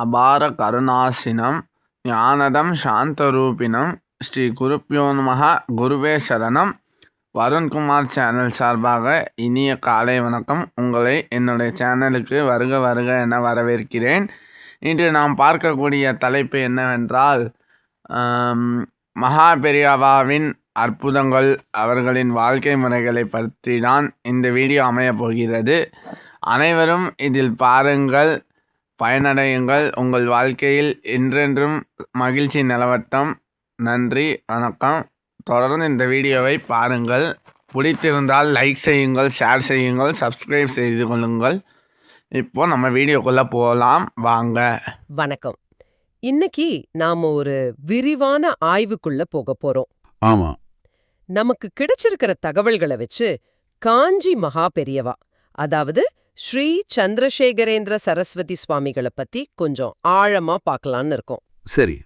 அபார கருணாசினம் ஞானதம் சாந்தரூபினம் ஸ்ரீ குருப்பியோ நமஹ. குருவே சரணம். வருண்குமார் சேனல் சார்பாக இனிய காலை வணக்கம். உங்களை என்னுடைய சேனலுக்கு வருக வருக என வரவேற்கிறேன். இன்று நாம் பார்க்கக்கூடிய தலைப்பு என்னவென்றால் மகா பெரியவாவின் அற்புதங்கள் அவர்களின் வாழ்க்கை முறைகளை பற்றி தான் இந்த வீடியோ அமையப் போகிறது. அனைவரும் இதில் பாருங்கள். பயனடையுங்கள். உங்கள் வாழ்க்கையில் என்றென்றும் மகிழ்ச்சி நிலவட்டம் நன்றி வணக்கம். தொடர்ந்து இந்த வீடியோவை பாருங்கள். பிடித்திருந்தால் லைக் செய்யுங்கள் ஷேர் செய்யுங்கள் சப்ஸ்கிரைப் செய்து கொள்ளுங்கள். இப்போ நம்ம வீடியோக்குள்ளே போகலாம் வாங்க. வணக்கம். இன்னைக்கு நாம ஒரு விரிவான ஆய்வுக்குள்ள போக போறோம். ஆமா. நமக்கு கிடைச்சிருக்கிற தகவல்களை வச்சு காஞ்சி மகா பெரியவா அதாவது ஸ்ரீ சந்திரசேகரேந்திர சரஸ்வதி சுவாமிகளை பத்தி கொஞ்சம் ஆழமா பார்க்கலாம்னு இருக்கோம். சரி.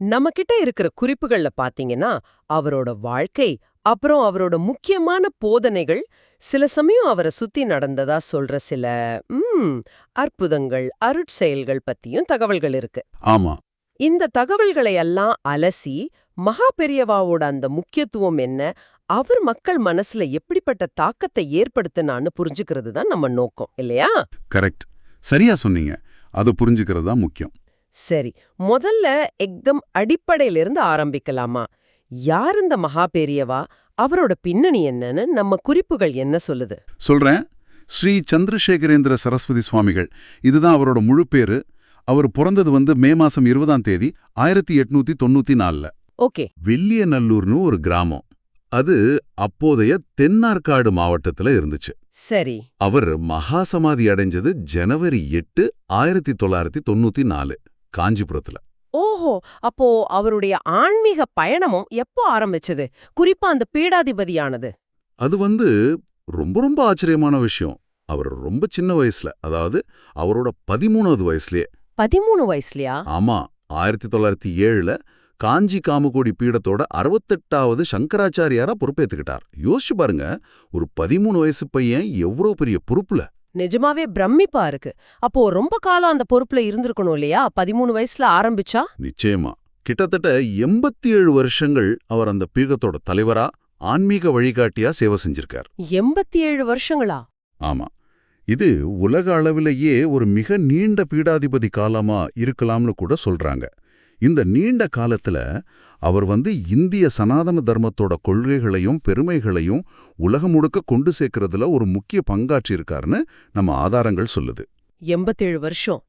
நம்ம கிட்ட இருக்கிற குறிப்புகள்ல பாத்தீங்கன்னா அவரோட வாழ்க்கை அப்புறம் அவரோட முக்கியமான போதனைகள் சில சமயம் அவரை சுத்தி நடந்ததா சொல்ற சில ம், அற்புதங்கள் அருட்செயல்கள் பத்தியும் தகவல்கள் இருக்கு. ஆமா. இந்த தகவல்களை எல்லாம் அலசி மகா பெரியவாவோட அந்த முக்கியத்துவம் என்ன அவர் மக்கள் மனசுல எப்படிப்பட்ட தாக்கத்தை ஏற்படுத்தினான்னு புரிஞ்சுக்கிறது தான் நம்ம நோக்கம் இல்லையா? கரெக்ட் சரியா சொன்னீங்க. அது புரிஞ்சுக்கிறது தான் முக்கியம். சரி. முதல்ல எக்தம் அடிப்படையில இருந்து ஆரம்பிக்கலாமா? யார் இந்த மகா பெரியவா? அவரோட பின்னணி என்னன்னு நம்ம குறிப்புகள் என்ன சொல்லுது? சொல்றேன். ஸ்ரீ சந்திரசேகரேந்திர சரஸ்வதி சுவாமிகள். இதுதான் அவரோட முழு பேரு. அவர் பிறந்தது வந்து மே மாசம் இருபதாம் தேதி ஆயிரத்தி எட்நூத்தி தொண்ணூத்தி நாலுல. ஓகே. வெள்ளியநல்லூர்னு ஒரு கிராமம். அது அப்போதைய தென்னார்காடு மாவட்டத்துல இருந்துச்சு. சரி. அவர் மகாசமாதி அடைஞ்சது ஜனவரி எட்டு ஆயிரத்தி தொள்ளாயிரத்தி தொண்ணூத்தி நாலு காஞ்சிபுரத்துல. ஓஹோ! அப்போ அவருடைய ஆன்மீக பயணமும் எப்போ ஆரம்பிச்சது? குறிப்பா அந்த பீடாதிபதியானது. அது வந்து ரொம்ப ரொம்ப ஆச்சரியமான விஷயம். அவர் ரொம்ப சின்ன வயசுல அதாவது அவரோட பதிமூணாவது வயசுலயே. பதிமூணு வயசுலயா? ஆமா ஆயிரத்தி தொள்ளாயிரத்தி ஏழுல காஞ்சி காமகோடி பீடத்தோட அறுபத்தெட்டாவது சங்கராச்சாரியாரா பொறுப்பேத்துக்கிட்டார். யோசிச்சு பாருங்க ஒரு பதிமூணு வயசு பையன் எவ்வளவு பெரிய பொறுப்புல. நிஜமாவே பிரமிப்பா இருக்கு. அப்போ ரொம்ப காலம் அந்த பொறுப்புல இருந்திருக்கணும் இல்லையா? பதிமூணு வயசுல ஆரம்பிச்சா? நிச்சயமா. கிட்டத்தட்ட எண்பத்தி ஏழு வருஷங்கள் அவர் அந்த பீடத்தோட தலைவரா ஆன்மீக வழிகாட்டியா சேவை செஞ்சிருக்கார். எண்பத்தி ஏழு வருஷங்களா? ஆமா. இது உலக அளவிலேயே ஒரு மிக நீண்ட பீடாதிபதி காலமா இருக்கலாம்னு கூட சொல்றாங்க. இந்த நீண்ட காலத்துல அவர் வந்து இந்திய சனாதன தர்மத்தோட கொள்கைகளையும் பெருமைகளையும் உலகம் முழுக்க கொண்டு சேர்க்கறதுல ஒரு முக்கிய பங்காற்றியிருக்காருன்னு நம்ம ஆதாரங்கள் சொல்லுது. எண்பத்தேழு வருஷம்.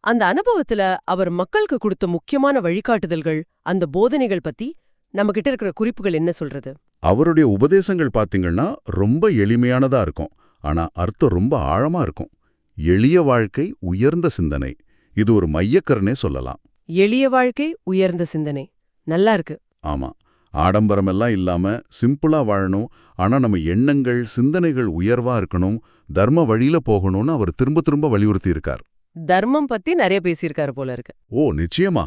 அந்த அனுபவத்துல அவர் மக்களுக்கு கொடுத்த முக்கியமான வழிகாட்டுதல்கள் அந்த போதனைகள் பத்தி நம்ம கிட்ட இருக்கிற குறிப்புகள் என்ன சொல்றது? அவருடைய உபதேசங்கள் பாத்தீங்கன்னா ரொம்ப எளிமையானதா இருக்கும். ஆனா அர்த்தம் ரொம்ப ஆழமா இருக்கும். எளிய வாழ்க்கை உயர்ந்த சிந்தனை. இது ஒரு மையக்கருனே சொல்லலாம். எளிய வாழ்க்கை உயர்ந்த சிந்தனை. நல்லா இருக்கு. ஆமா. ஆடம்பரமெல்லாம் இல்லாம சிம்பிளா வாழணும். ஆனா நம்ம எண்ணங்கள் சிந்தனைகள் உயர்வா இருக்கணும். தர்ம வழியில போகணும்னு அவர் திரும்ப திரும்ப வலியுறுத்தி இருக்கார் தர்மம் பத்தி நிறைய பேசியிருக்காரு போல இருக்கு. ஓ நிச்சயமா.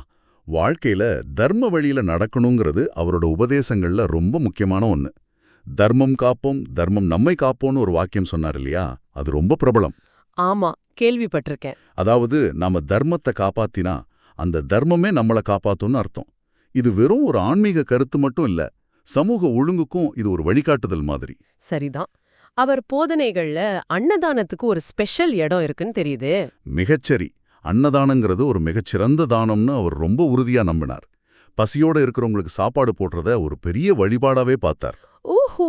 வாழ்க்கையில தர்ம வழியில நடக்கணுங்கிறது அவரோட உபதேசங்கள்ல ரொம்ப முக்கியமான ஒண்ணு. தர்மம் காப்போம் தர்மம் நம்மை காப்போம்னு ஒரு வாக்கியம் சொன்னார் இல்லையா? அது ரொம்ப பிரபலம். ஆமா கேள்விப்பட்டிருக்கேன். அதாவது நாம தர்மத்தை காப்பாத்தினா அந்த தர்மமே நம்மள காப்பாத்தும்னு அர்த்தம். இது வெறும் ஒரு ஆன்மீக கருத்து மட்டும் இல்ல சமூக ஒழுங்குக்கும் இது ஒரு வழிகாட்டுதல் மாதிரி. சரிதான். அவர் போதனைகள்ல அன்னதானத்துக்கு ஒரு ஸ்பெஷல் இடம் இருக்குன்னு தெரியுது. மிகச்சரி. அன்னதானங்கிறது ஒரு மிகச்சிறந்த தானம்னு அவர் ரொம்ப உறுதியா நம்பினார். பசியோட இருக்கிறவங்களுக்கு சாப்பாடு போடுறத ஒரு பெரிய வழிபாடாவே பார்த்தார். ஓஹோ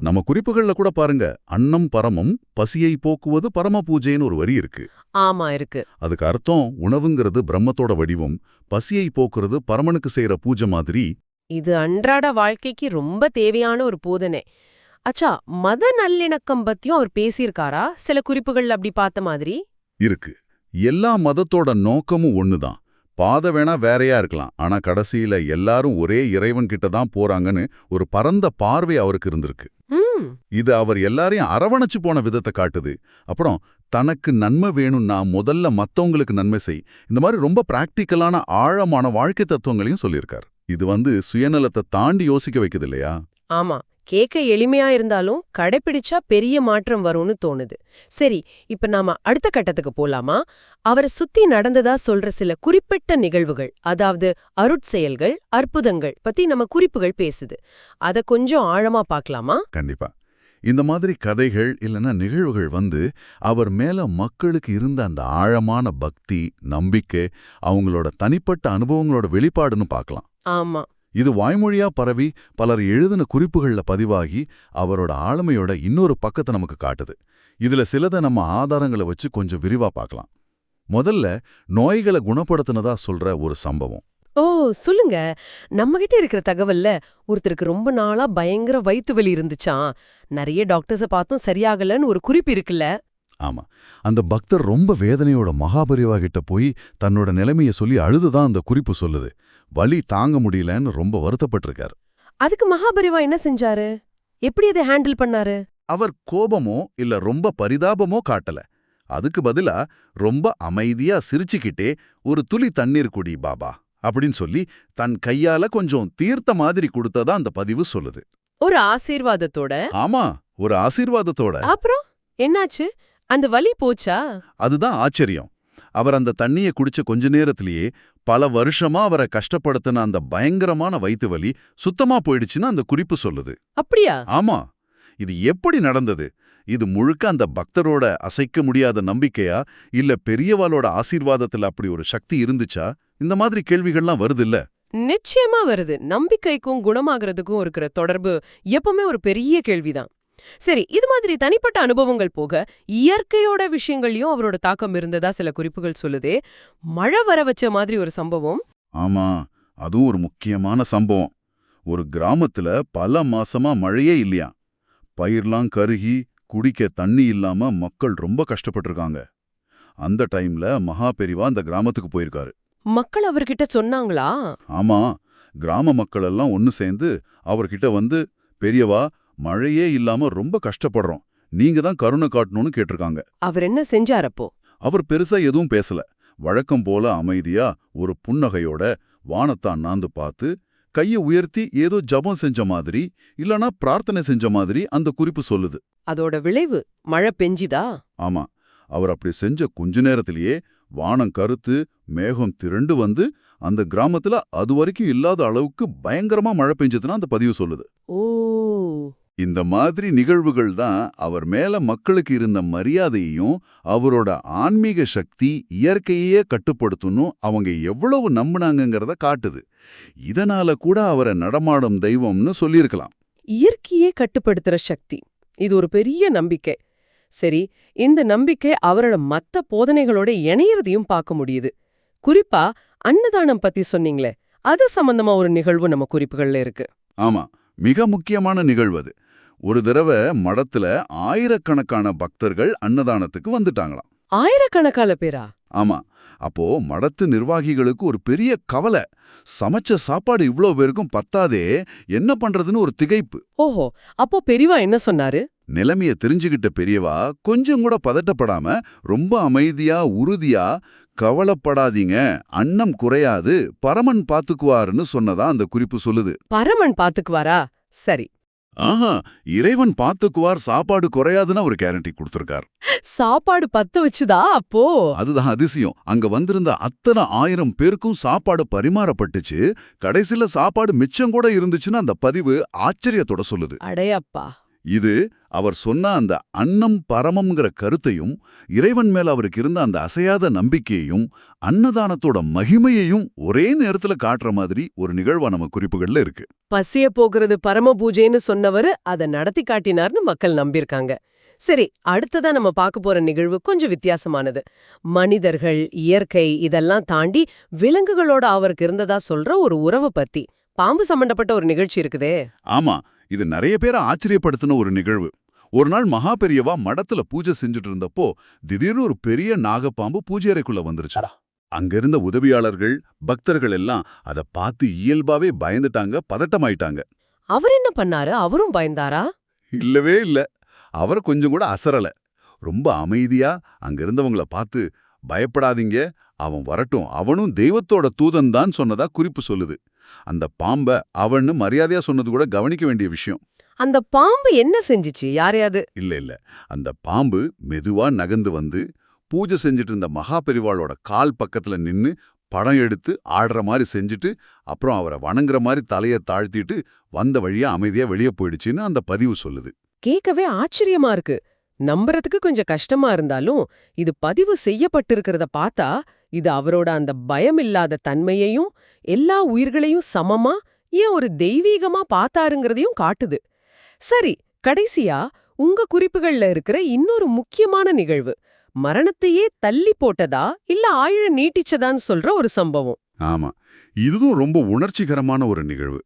நம்ம குறிப்புகள்ல கூட பாருங்க அன்னம் பரமம் பசியை போக்குவது பரம பூஜைன்னு ஒரு வரி இருக்கு. ஆமா இருக்கு. அதுக்கு அர்த்தம் உணவுங்கிறது பிரம்மத்தோட வடிவம் பசியை போக்குறது பரமனுக்கு செய்யற பூஜை மாதிரி. இது அன்றாட வாழ்க்கைக்கு ரொம்ப தேவையான ஒரு போதனை. அச்சா மத நல்லிணக்கம் பத்தியும் அவர் பேசியிருக்காரா? சில குறிப்புகள் அப்படி பார்த்த மாதிரி. இருக்கு. எல்லா மதத்தோட நோக்கமும் ஒண்ணுதான். பாதை வேணா வேறையா இருக்கலாம். ஆனா கடைசியில எல்லாரும் ஒரே இறைவன் கிட்ட தான் போறாங்கன்னு ஒரு பரந்த பார்வை அவருக்கு இருந்திருக்கு. இது அவர் எல்லாரையும் அரவணைச்சு போன விதத்தை காட்டுது. அப்புறம் தனக்கு நன்மை வேணும்னா முதல்ல மத்தவங்களுக்கு நன்மை செய். இந்த மாதிரி ரொம்ப பிராக்டிக்கலான ஆழமான வாழ்க்கை தத்துவங்களையும் சொல்லியிருக்கார். இது வந்து சுயநலத்தை தாண்டி யோசிக்க வைக்குது இல்லையா? ஆமா. கேட்க எளிமையா இருந்தாலும் கடைபிடிச்சா பெரிய மாற்றம் வரும்னு தோணுது. சரி இப்ப நாம அடுத்த கட்டத்துக்கு போலாமா? அவரை சுத்தி நடந்ததா சொல்ற சில குறிப்பிட்ட நிகழ்வுகள் அதாவது அருட்செயல்கள் அற்புதங்கள் பத்தி நம்ம குறிப்புகள் பேசுது. அத கொஞ்சம் ஆழமா பார்க்கலாமா? கண்டிப்பா. இந்த மாதிரி கதைகள் இல்லைன்னா நிகழ்வுகள் வந்து அவர் மேல மக்களுக்கு இருந்த அந்த ஆழமான பக்தி நம்பிக்கை அவங்களோட தனிப்பட்ட அனுபவங்களோட வெளிப்பாடுன்னு பார்க்கலாம். ஆமா. இது வாய்மொழியா பரவி பலர் எழுதின குறிப்புகள்ல பதிவாகி அவரோட ஆளுமையோட இன்னொரு பக்கத்தை நமக்கு காட்டுது. இதுல சிலதை நம்ம ஆதாரங்களை வச்சு கொஞ்சம் விரிவா பார்க்கலாம். முதல்ல நோய்களை குணப்படுத்தினதா சொல்ற ஒரு சம்பவம். ஓ சொல்லுங்க. நம்ம கிட்ட இருக்கிற தகவல்ல ஒருத்தருக்கு ரொம்ப நாளா பயங்கர வயித்து வலி இருந்துச்சாம். நிறைய டாக்டர்ஸ பார்த்தும் சரியாகலன்னு ஒரு குறிப்பு இருக்குல்ல. ஆமா. அந்த பக்தர் ரொம்ப வேதனையோட மகாபரிவா கிட்ட போய் தன்னோட நிலைமைய சொல்லி அழுதுதான் அந்த குறிப்பு சொல்லுது. வலி தாங்க முடியலன்னு ரொம்ப வருத்தப்பட்டிருக்கார். அதுக்கு மகாபரிவா என்ன செஞ்சாரு? எப்படி அதை ஹேண்டில் பண்ணாரு? அவர் கோபமோ இல்ல ரொம்ப பரிதாபமோ காட்டல. அதுக்கு பதிலா ரொம்ப அமைதியா சிரிச்சுக்கிட்டே ஒரு துளி தண்ணீர் குடி பாபா அப்படின்னு சொல்லி தன் கையால கொஞ்சம் தீர்த்த மாதிரி கொடுத்ததா அந்த பதிவு சொல்லுது. ஒரு ஆசீர்வாதத்தோட? ஆமா ஒரு ஆசீர்வாதத்தோட. அப்புறம்? என்னாச்சு? அந்த வலி போச்சா? அதுதான் ஆச்சரியம். அவர் அந்த தண்ணிய குடிச்ச கொஞ்ச நேரத்திலேயே பல வருஷமா அவரை கஷ்டப்படுத்தின அந்த பயங்கரமான வயித்து வலி சுத்தமா போயிடுச்சுன்னு அந்த குறிப்பு சொல்லுது. அப்படியா? ஆமா. இது எப்படி நடந்தது? இது முழுக்க அந்த பக்தரோட அசைக்க முடியாத நம்பிக்கையா? இல்ல பெரியவாளோட ஆசீர்வாதத்துல அப்படி ஒரு சக்தி இருந்துச்சா? இந்த மாதிரி கேள்விகள்லாம் வருதுல்ல. நிச்சயமா வருது. நம்பிக்கைக்கும் குணமாகறதுக்கும் இருக்கிற தொடர்பு எப்பவுமே ஒரு பெரிய கேள்விதான். சரி இது மாதிரி தனிப்பட்ட அனுபவங்கள் போக இயற்கையோட விஷயங்கள்லயும் அவரோட தாக்கம் இருந்ததா சில குறிப்புகள் சொல்லுதே. மழை வர வச்ச மாதிரி ஒரு சம்பவம். ஆமா அதுவும் ஒரு முக்கியமான சம்பவம். ஒரு கிராமத்துல பல மாசமா மழையே இல்லையா? பயிர்லாம் கருகி குடிக்க தண்ணி இல்லாம மக்கள் ரொம்ப கஷ்டப்பட்டிருக்காங்க. அந்த டைம்ல மகா பெரிவா அந்த கிராமத்துக்கு போயிருக்காரு. மக்கள் அவர்கிட்ட சொன்னாங்களா? ஆமா கிராம மக்கள் எல்லாம் ஒன்னு சேர்ந்து அவர்கிட்ட வந்து பெரியவா மழையே இல்லாம ரொம்ப கஷ்டப்படுறோம். நீங்க தான் கருணை காட்டணும்னு கேட்டிருக்காங்க. அவர் என்ன செஞ்சாரப்போ அவர் பெருசா எதுவும் பேசல. வழக்கம் போல அமைதியா ஒரு புன்னகையோட வானத்தை அண்ணாந்து பார்த்து கைய உயர்த்தி ஏதோ ஜபம் செஞ்ச மாதிரி இல்லனா பிரார்த்தனை செஞ்ச மாதிரி அந்த குறிப்பு சொல்லுது. அதோட விளைவு மழை பெஞ்சிதா? ஆமா. அவர் அப்படி செஞ்ச கொஞ்ச நேரத்திலேயே வானம் கருத்து மேகம் திரண்டு வந்து அந்த கிராமத்துல அது வரைக்கும் இல்லாத அளவுக்கு பயங்கரமா மழை பெஞ்சதுன்னு அந்த பதிவு சொல்லுது. ஓ. இந்த மாதிரி நிகழ்வுகள் தான் அவர் மேல மக்களுக்கு இருந்த மரியாதையையும் அவரோட ஆன்மீக சக்தி இயற்கையே கட்டுப்படுத்தணும் அவங்க எவ்வளவு நம்புனாங்கங்கிறத காட்டுது. இதனால கூட அவரை நடமாடும் தெய்வம்னு சொல்லியிருக்கலாம். இயற்கையே கட்டுப்படுத்துற சக்தி. இது ஒரு பெரிய நம்பிக்கை. சரி இந்த நம்பிக்கை அவரோட மத்த போதனைகளோட இணையறதையும் பார்க்க முடியுது. குறிப்பா அன்னதானம் பத்தி சொன்னீங்களே அது சம்பந்தமா ஒரு நிகழ்வு நம்ம குறிப்புகள்ல இருக்கு. ஆமா மிக முக்கியமான நிகழ்வு அது. ஒரு தடவை மடத்துல ஆயிரக்கணக்கான பக்தர்கள் அன்னதானத்துக்கு வந்துட்டாங்களாம். ஆயிரக்கணக்கான பேரா? ஆமா. அப்போ மடத்து நிர்வாகிகளுக்கு ஒரு பெரிய கவலை. சமைச்ச சாப்பாடு இவ்ளோ பேருக்கும் பத்தாதே என்ன பண்றதுன்னு ஒரு திகைப்பு. ஓஹோ அப்போ பெரியவா என்ன சொன்னாரு? நிலைமைய தெரிஞ்சுகிட்ட பெரியவா கொஞ்சம் கூட பதட்டப்படாம ரொம்ப அமைதியா உறுதியா கவலைப்படாதீங்க அன்னம் குறையாது பரமன் பாத்துக்குவாருன்னு சொன்னதா அந்த குறிப்பு சொல்லுது. பரமன் பாத்துக்குவாரா? சரி. ஆஹா இறைவன் பாத்துக்குவார் சாப்பாடு குறையாதுன்னு ஒரு கேரண்டி கொடுத்திருக்கார். சாப்பாடு பத்த வச்சுதா அப்போ? அதுதான் அதிசயம். அங்க வந்திருந்த அத்தனை ஆயிரம் பேருக்கும் சாப்பாடு பரிமாறப்பட்டுச்சு. கடைசில சாப்பாடு மிச்சம் கூட இருந்துச்சுன்னு அந்த பதிவு ஆச்சரியத்தோட சொல்லுது. அடையப்பா. இது அவர் சொன்ன அந்த அன்னம் பரமம்ங்கிற கருத்தையும் இறைவன் மேல அவருக்கு இருந்த அந்த அசையாத நம்பிக்கையையும் அன்னதானத்தோட மகிமையையும் ஒரே நேரத்துல காட்டுற மாதிரி ஒரு நிகழ்வா நம்ம குறிப்புகள்ல இருக்கு. பசிய போகிறது பரம பூஜைன்னு சொன்னவரு அதை நடத்தி காட்டினார்னு மக்கள் நம்பியிருக்காங்க. சரி அடுத்ததா நம்ம பார்க்க போற நிகழ்வு கொஞ்சம் வித்தியாசமானது. மனிதர்கள் இயற்கை இதெல்லாம் தாண்டி விலங்குகளோட அவருக்கு இருந்ததா சொல்ற ஒரு உறவை பத்தி. பாம்பு சம்பந்தப்பட்ட ஒரு நிகழ்ச்சி இருக்குதே. ஆமா இது நிறைய பேரை ஆச்சரியப்படுத்தின ஒரு நிகழ்வு. ஒரு நாள் மகா பெரியவா மடத்துல பூஜை செஞ்சுட்டு இருந்தப்போ திடீர்னு ஒரு பெரிய நாகப்பாம்பு பூஜை அறைக்குள்ள வந்துருச்சு. அங்கிருந்த உதவியாளர்கள் பக்தர்கள் எல்லாம் அதை பார்த்து இயல்பாவே பயந்துட்டாங்க பதட்டமாயிட்டாங்க. அவர் என்ன பண்ணாரு? அவரும் பயந்தாரா? இல்லவே இல்ல. அவர் கொஞ்சம் கூட அசரல. ரொம்ப அமைதியா அங்க இருந்தவங்கள பார்த்து பயப்படாதீங்க அவன் வரட்டும் அவனும் தெய்வத்தோட தூதன் தான் சொன்னதா குறிப்பு சொல்லுது. அந்த பாம்ப அவன்னு மரியாதையா சொன்னது கூட கவனிக்க வேண்டிய விஷயம். அந்த பாம்பு என்ன செஞ்சுச்சு? யாரையாவது இல்ல இல்ல. அந்த பாம்பு மெதுவா நகர்ந்து வந்து பூஜை செஞ்சுட்டு இருந்த மகா பெரிவாளோட கால் பக்கத்துல நின்னு படம் எடுத்து ஆடுற மாதிரி செஞ்சுட்டு அப்புறம் அவரை வணங்குற மாதிரி தலையை தாழ்த்திட்டு வந்த வழியா அமைதியா வெளியே போயிடுச்சுன்னு அந்த பதிவு சொல்லுது. கேட்கவே ஆச்சரியமா இருக்கு. நம்புறதுக்கு கொஞ்சம் கஷ்டமா இருந்தாலும் இது பதிவு செய்யப்பட்டிருக்கிறத பார்த்தா இது அவரோட அந்த பயம் இல்லாத தன்மையையும் எல்லா உயிர்களையும் சமமா ஏன் ஒரு தெய்வீகமா பார்த்தாருங்கிறதையும் காட்டுது. சரி கடைசியா உங்க குறிப்புகள்ல இருக்கிற இன்னொரு முக்கியமான நிகழ்வு மரணத்தையே தள்ளி போட்டதா இல்ல ஆயுழ நீட்டிச்சதான்னு சொல்ற ஒரு சம்பவம்? ஆமா இதுவும் ரொம்ப உணர்ச்சிகரமான ஒரு நிகழ்வு.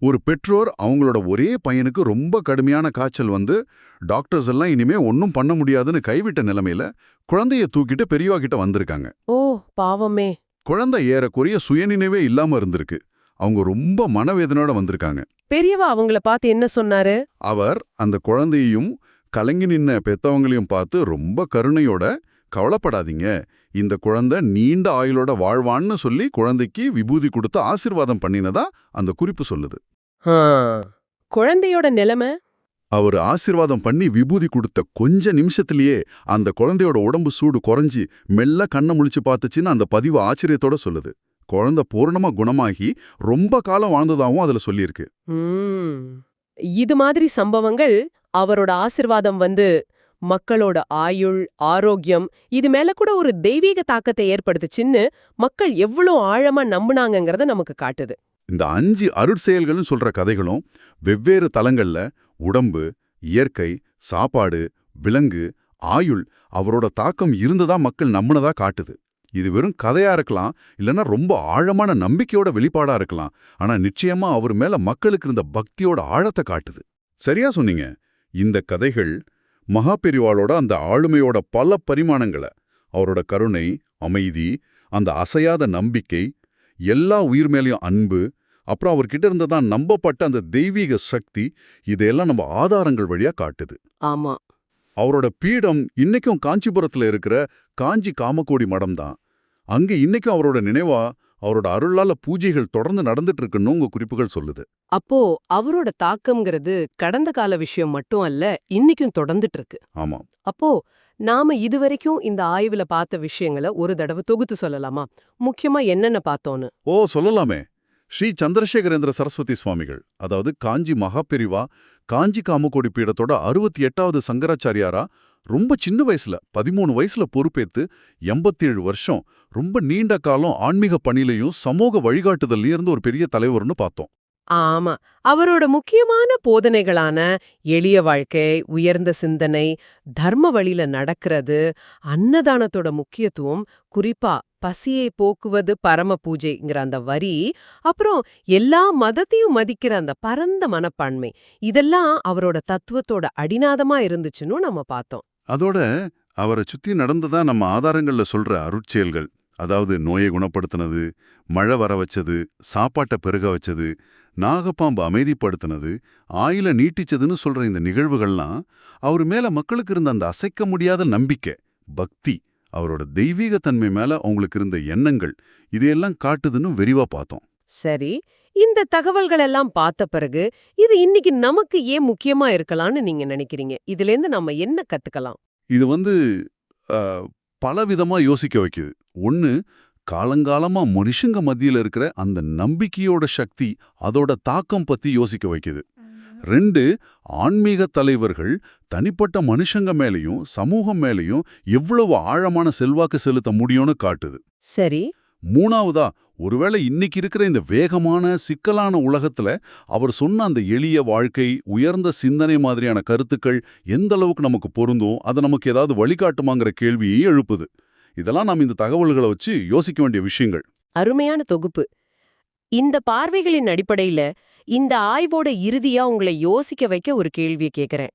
ஒரு பெற்றோர் அவங்களோட ஒரே பையனுக்கு ரொம்ப கடுமையான காய்ச்சல் வந்து டாக்டர்ஸ் எல்லாம் இனிமே ஒன்றும் பண்ண முடியாதுன்னு கைவிட்ட நிலைமையில குழந்தைய தூக்கிட்டு பெரியவா கிட்ட வந்திருக்காங்க. ஓ பாவமே. குழந்தை ஏறக்குறைய சுயநினைவே இல்லாம இருந்திருக்கு. அவங்க ரொம்ப மனவேதனையோட வந்திருக்காங்க. பெரியவா அவங்கள பார்த்து என்ன சொன்னாரு? அவர் அந்த குழந்தையையும் கலங்கி நின்ன பெத்தவங்களையும் பார்த்து ரொம்ப கருணையோட கவலைப்படாதீங்க. இந்த குழந்தை நீண்ட ஆயுளோட வாழ்வான்னு சொல்லி குழந்தைக்கு விபூதி கொடுத்து ஆசீர்வாதம் பண்ணினதா அந்த குறிப்பு சொல்லுது. குழந்தையோட நிலைமை? அவர் ஆசீர்வாதம் பண்ணி விபூதி கொடுத்த கொஞ்ச நிமிஷத்திலேயே அந்த குழந்தையோட உடம்பு சூடு குறைஞ்சி மெல்ல கண்ணை முழிச்சு பார்த்துச்சுன்னு அந்த பதிவு ஆச்சரியத்தோட சொல்லுது. குழந்தை பூரணமா குணமாகி ரொம்ப காலம் வாழ்ந்ததாவும் அதுல சொல்லியிருக்கு. இது மாதிரி சம்பவங்கள் அவரோட ஆசிர்வாதம் வந்து மக்களோட ஆயுள் ஆரோக்கியம் இது மேல கூட ஒரு தெய்வீக தாக்கத்தை ஏற்படுத்துச்சுன்னு மக்கள் எவ்வளோ ஆழமா நம்புனாங்கங்கறத நமக்கு காட்டுது. இந்த அஞ்சு அருட்செயல்கள்னு சொல்ற கதைகளும் வெவ்வேறு தலங்கள்ல உடம்பு இயற்கை சாப்பாடு விலங்கு ஆயுள் அவரோட தாக்கம் இருந்ததா மக்கள் நம்பினதா காட்டுது. இது வெறும் கதையா இருக்கலாம் இல்லைன்னா ரொம்ப ஆழமான நம்பிக்கையோட வெளிப்பாடா இருக்கலாம் ஆனா நிச்சயமா அவர் மேல மக்களுக்கு இருந்த பக்தியோட ஆழத்தை காட்டுது. சரியா சொன்னீங்க. இந்த கதைகள் மகாபெரிவாளோட அந்த ஆளுமையோட பல பரிமாணங்களை அவரோட கருணை அமைதி அந்த அசையாத நம்பிக்கை எல்லா உயிர் மேலேயும் அன்பு அப்புறம் அவர்கிட்ட இருந்ததான் நம்பப்பட்ட அந்த தெய்வீக சக்தி இதையெல்லாம் நம்ம ஆதாரங்கள் வழியா காட்டுது. ஆமா. அவரோட பீடம் இன்னைக்கும் காஞ்சிபுரத்துல இருக்கிற காஞ்சி காமக்கோடி மடம் தான். அங்க இன்னைக்கும் அவரோட நினைவா அவரோட அருளால பூஜைகள் தொடர்ந்து நடந்துட்டு இருக்குன்னு உங்க குறிப்புகள் சொல்லுது. அப்போ அவரோட தாக்கம்ங்கிறது கடந்த கால விஷயம் மட்டும் அல்ல இன்னைக்கும் தொடர்ந்துட்டு இருக்கு ஆமா. அப்போ நாம இதுவரைக்கும் இந்த ஆய்வுல பார்த்த விஷயங்களை ஒரு தடவை தொகுத்து சொல்லலாமா? முக்கியமா என்னென்ன பார்த்தோன்னு? ஓ சொல்லலாமே. ஸ்ரீ சந்திரசேகரேந்திர சரஸ்வதி சுவாமிகள் அதாவது காஞ்சி மகாபெரிவா காஞ்சி காமக்கோடி பீடத்தோட அறுபத்தி எட்டாவது சங்கராச்சாரியாரா ரொம்ப சின்ன வயசுல பதிமூணு வயசுல பொறுப்பேத்து எண்பத்தேழு வருஷம் ரொம்ப நீண்ட காலம் ஆன்மீக பணியிலையும் சமூக வழிகாட்டுதல்லையும் இருந்த ஒரு பெரிய தலைவர்னு பார்த்தோம். ஆமா. அவரோட முக்கியமான போதனைகளான எளிய வாழ்க்கை உயர்ந்த சிந்தனை தர்ம வழியில நடக்கிறது அன்னதானத்தோட முக்கியத்துவம் குறிப்பா பசியை போக்குவது பரம பூஜைங்கிற அந்த வரி அப்புறம் எல்லா மதத்தையும் மதிக்கிற அந்த பரந்த மனப்பான்மை இதெல்லாம் அவரோட தத்துவத்தோட அடிநாதமா இருந்துச்சுன்னு நம்ம பார்த்தோம். அதோட அவரை சுத்தி நடந்ததா நம்ம ஆதாரங்கள்ல சொல்ற அருட்செயல்கள். அதாவது நோயை குணப்படுத்தினது மழை வர வச்சது சாப்பாட்டை பெருக வச்சது நாகப்பாம்பு அமைதிப்படுத்தினது ஆயில நீட்டிச்சதுன்னு சொல்ற இந்த நிகழ்வுகள்லாம் அவர் மேல மக்களுக்கு இருந்த அந்த அசைக்க முடியாத நம்பிக்கை பக்தி அவரோட தெய்வீகத்தன்மை மேல அவங்களுக்கு இருந்த எண்ணங்கள் இதையெல்லாம் காட்டுதுன்னு விரிவா பார்த்தோம். சரி இந்த தகவல்கள் எல்லாம் பார்த்த பிறகு இது இன்னைக்கு நமக்கு ஏன் முக்கியமா இருக்கலாம்னு நீங்க நினைக்கிறீங்க? இதுல இருந்து நம்ம என்ன கத்துக்கலாம்? இது வந்து அஹ், பலவிதமா யோசிக்க வைக்குது. ஒன்னு காலங்காலமா மனுஷங்க மத்தியில இருக்கிற அந்த நம்பிக்கையோட சக்தி அதோட தாக்கம் பத்தி யோசிக்க வைக்குது. ரெண்டு ஆன்மீக தலைவர்கள் தனிப்பட்ட மனுஷங்க மேலயும் சமூகம் மேலயும் எவ்வளவு ஆழமான செல்வாக்கு செலுத்த முடியும்னு காட்டுது. சரி. மூணாவதா ஒருவேளை இன்னைக்கு இருக்கிற இந்த வேகமான சிக்கலான உலகத்துல அவர் சொன்ன அந்த எளிய வாழ்க்கை உயர்ந்த சிந்தனை மாதிரியான கருத்துக்கள் எந்த அளவுக்கு நமக்கு பொருந்தும் அதை நமக்கு ஏதாவது வழிகாட்டுமாங்கிற கேள்வியை எழுப்புது. இதெல்லாம் நாம் இந்த தகவல்களை வச்சு யோசிக்க வேண்டிய விஷயங்கள். அருமையான தொகுப்பு. இந்த பார்வைகளின் அடிப்படையில இந்த ஆய்வோட இறுதியா உங்களை யோசிக்க வைக்க ஒரு கேள்வியை கேட்கிறேன்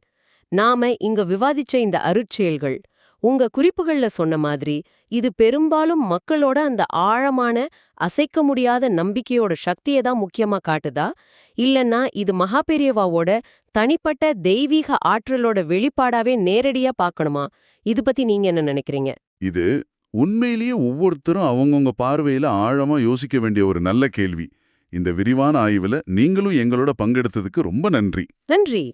நாம இங்க விவாதிச்ச இந்த அருட்செயல்கள் உங்க குறிப்புகள்ல சொன்ன மாதிரி இது பெரும்பாலும் மக்களோட அந்த ஆழமான அசைக்க முடியாத நம்பிக்கையோட சக்தியை தான் முக்கியமா காட்டுதா? இல்லனா இது மகாபெரியவாவோட தனிப்பட்ட தெய்வீக ஆற்றலோட வெளிப்பாடாவே நேரடியா பார்க்கணுமா? இது பத்தி நீங்க என்ன நினைக்கிறீங்க? இது உண்மையிலேயே ஒவ்வொருத்தரும் அவங்கவங்க பார்வையில ஆழமா யோசிக்க வேண்டிய ஒரு நல்ல கேள்வி. இந்த விரிவான ஆய்வுல நீங்களும் எங்களோட பங்கெடுத்ததுக்கு ரொம்ப நன்றி. நன்றி.